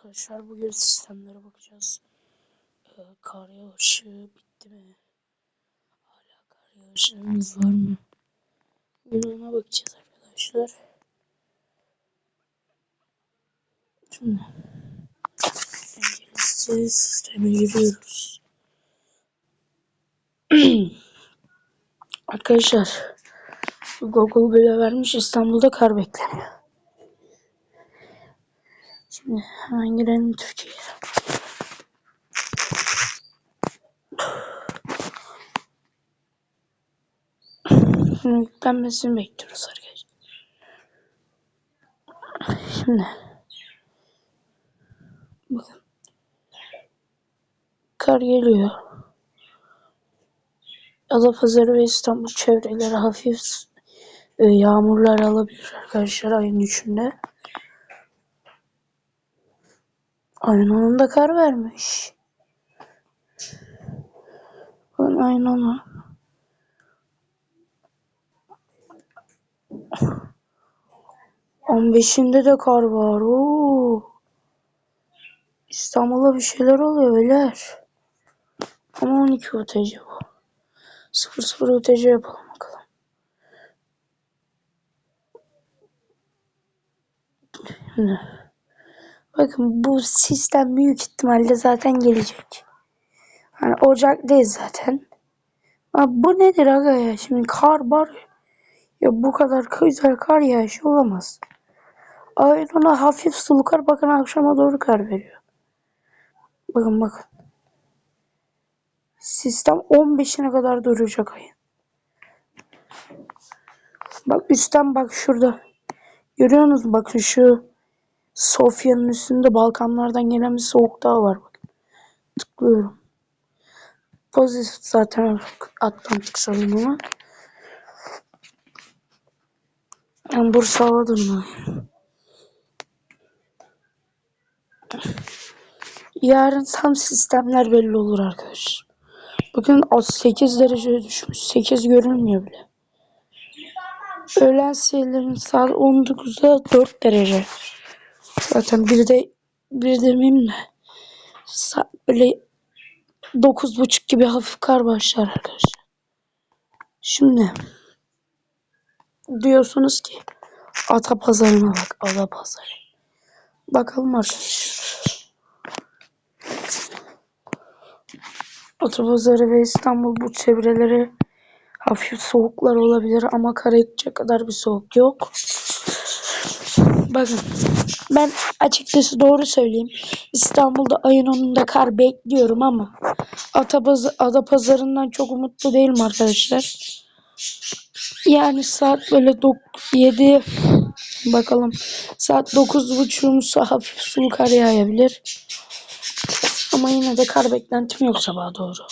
arkadaşlar bugün sistemlere bakacağız. Ee, kar yağışı bitti mi? Hala kar yağışlarımız var mı? Bugün ona bakacağız arkadaşlar. Şimdi öncelikle sisteme giriyoruz. arkadaşlar Google bile vermiş İstanbul'da kar bekleniyor. Şimdi hemen girelim Türkiye'ye. Şimdi yüklenmesini bekliyoruz arkadaşlar. Şimdi bakın kar geliyor. Adapazarı ve İstanbul çevreleri hafif e, yağmurlar alabilir arkadaşlar ayın üçünde. Ayın onunda kar vermiş. Bakın ayın onu. On beşinde de kar var. Oo. İstanbul'da bir şeyler oluyor beyler. Ama 12 UTC bu. 00 UTC yapalım bakalım. Şimdi. Bakın bu sistem büyük ihtimalle zaten gelecek. Hani Ocak'tayız zaten. Ha, bu nedir aga ya? Şimdi kar var. Ya bu kadar güzel kar yağışı olamaz. Ayın ona hafif sulu kar bakın akşama doğru kar veriyor. Bakın bakın. Sistem 15'ine kadar duracak ayın. Bak üstten bak şurada. Görüyorsunuz bakın şu Sofya'nın üstünde Balkanlardan gelen bir soğuk dağ var. Bakın. Tıklıyorum. Pozitif zaten Atlantik salınımı. Ben Bursa hava durumu. Yarın tam sistemler belli olur arkadaşlar. Bugün o 8 dereceye düşmüş. 8 görünmüyor bile. Öğlen sayıların saat 19'da 4 derece. Zaten bir de bir demeyeyim de böyle 9.30 gibi hafif kar başlar arkadaşlar. Şimdi diyorsunuz ki Ata pazarına bak. Ata pazarı. Bakalım arkadaşlar. Ata pazarı ve İstanbul bu çevreleri hafif soğuklar olabilir ama kar kadar bir soğuk yok. Bakın ben açıkçası doğru söyleyeyim. İstanbul'da ayın 10'unda kar bekliyorum ama Atapazı, Adapazarı'ndan çok umutlu değilim arkadaşlar. Yani saat böyle 7 bakalım saat 9.30'umsa hafif sulu kar yağabilir. Ama yine de kar beklentim yok sabaha doğru.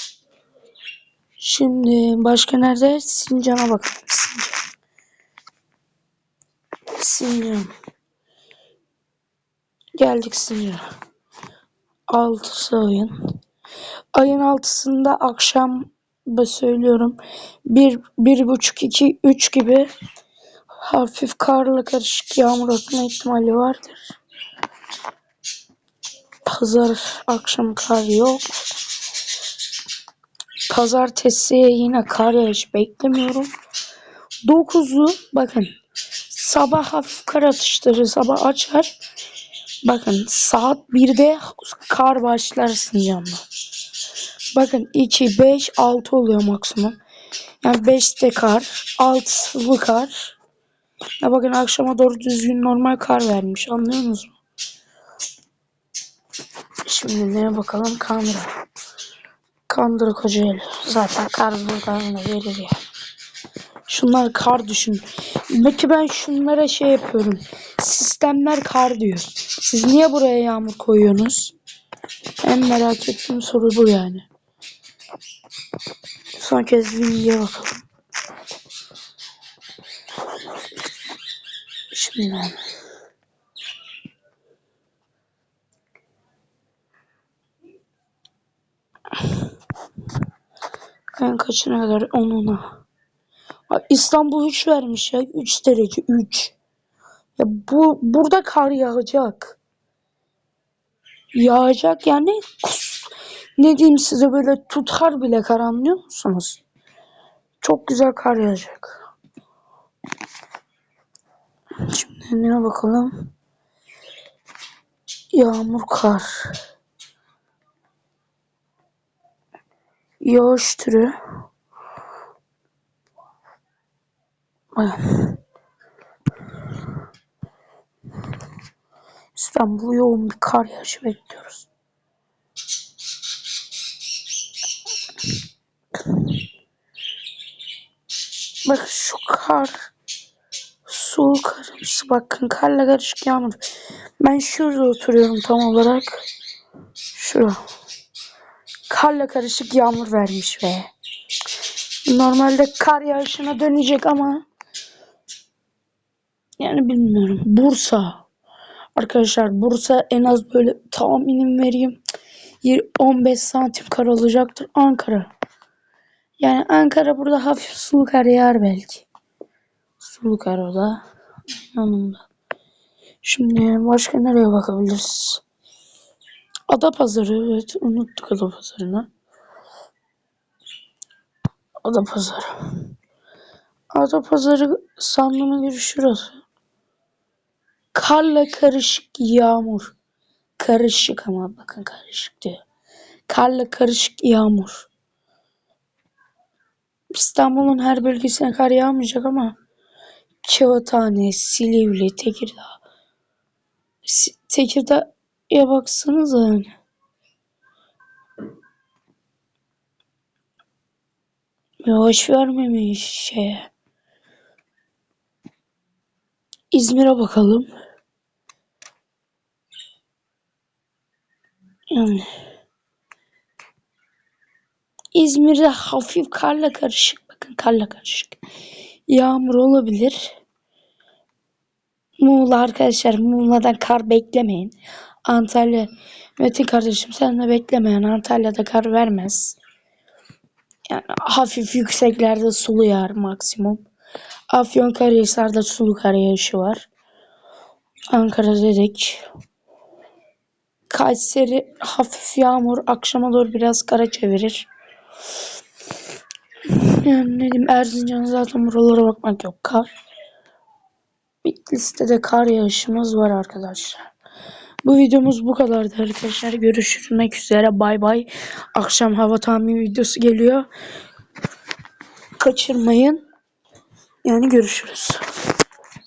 Şimdi başka nerede? Sincan'a bakalım. Sincan. Sincan. Geldik Sincan'a. 6 ayın. Ayın altısında akşam söylüyorum. 1 bir, buçuk, iki, üç gibi hafif karla karışık yağmur atma ihtimali vardır. Pazar akşam kar yok. Pazartesiye yine kar yağış beklemiyorum. 9'u bakın sabah hafif kar atışları sabah açar. Bakın saat 1'de kar başlar Sincan'da. Bakın 2, 5, 6 oluyor maksimum. Yani 5'te kar, 6 sıvı kar. Ya bakın akşama doğru düzgün normal kar vermiş. Anlıyorsunuz mu? Şimdi neye bakalım? Kandıra. Kandıra Kocaeli. Zaten kar buradan da verir ya. Şunlar kar düşün. Peki ben şunlara şey yapıyorum. Sistemler kar diyor. Siz niye buraya yağmur koyuyorsunuz? En merak ettiğim soru bu yani. Son kez bilgiye bakalım. Şimdi en kaçına kadar onuna. İstanbul 3 vermiş ya. 3 derece 3. Ya bu burada kar yağacak. yağacak yani ne diyeyim size böyle tutar bile kar anlıyor musunuz? Çok güzel kar yağacak. Şimdi ne bakalım. Yağmur kar. Yağış türü. Ay. İstanbul yoğun bir kar yağışı bekliyoruz. Bak şu kar. Soğuk karımsı. Bakın karla karışık yağmur. Ben şurada oturuyorum tam olarak. Şurada. Karla karışık yağmur vermiş ve normalde kar yağışına dönecek ama yani bilmiyorum. Bursa. Arkadaşlar Bursa en az böyle tahminim vereyim. 15 santim kar olacaktır. Ankara. Yani Ankara burada hafif sulu kar yağar belki. Sulu kar o da. Yanında. Şimdi başka nereye bakabiliriz? Adapazarı. Evet unuttuk Adapazarı'nı. Adapazarı. Adapazarı sandığıma göre şurası. Karla karışık yağmur. Karışık ama bakın karışık diyor. Karla karışık yağmur. İstanbul'un her bölgesine kar yağmayacak ama Kağıthane, Silivri, Tekirdağ. Tekirdağ'a baksanıza yani. Yavaş vermemiş şeye. İzmir'e bakalım. Yani İzmir'de hafif karla karışık. Bakın karla karışık. Yağmur olabilir. Muğla arkadaşlar. Muğla'dan kar beklemeyin. Antalya. Metin kardeşim sen de beklemeyin. Antalya'da kar vermez. Yani hafif yükseklerde sulu yağar maksimum. Afyonkarahisar'da sulu kar yağışı var. Ankara dedik. Kayseri hafif yağmur akşama doğru biraz kara çevirir. Yani ne diyeyim Erzincan zaten buralara bakmak yok kar. Bitlis'te de kar yağışımız var arkadaşlar. Bu videomuz bu kadardı arkadaşlar. Görüşmek üzere. Bay bay. Akşam hava tahmini videosu geliyor. Kaçırmayın. Yani görüşürüz.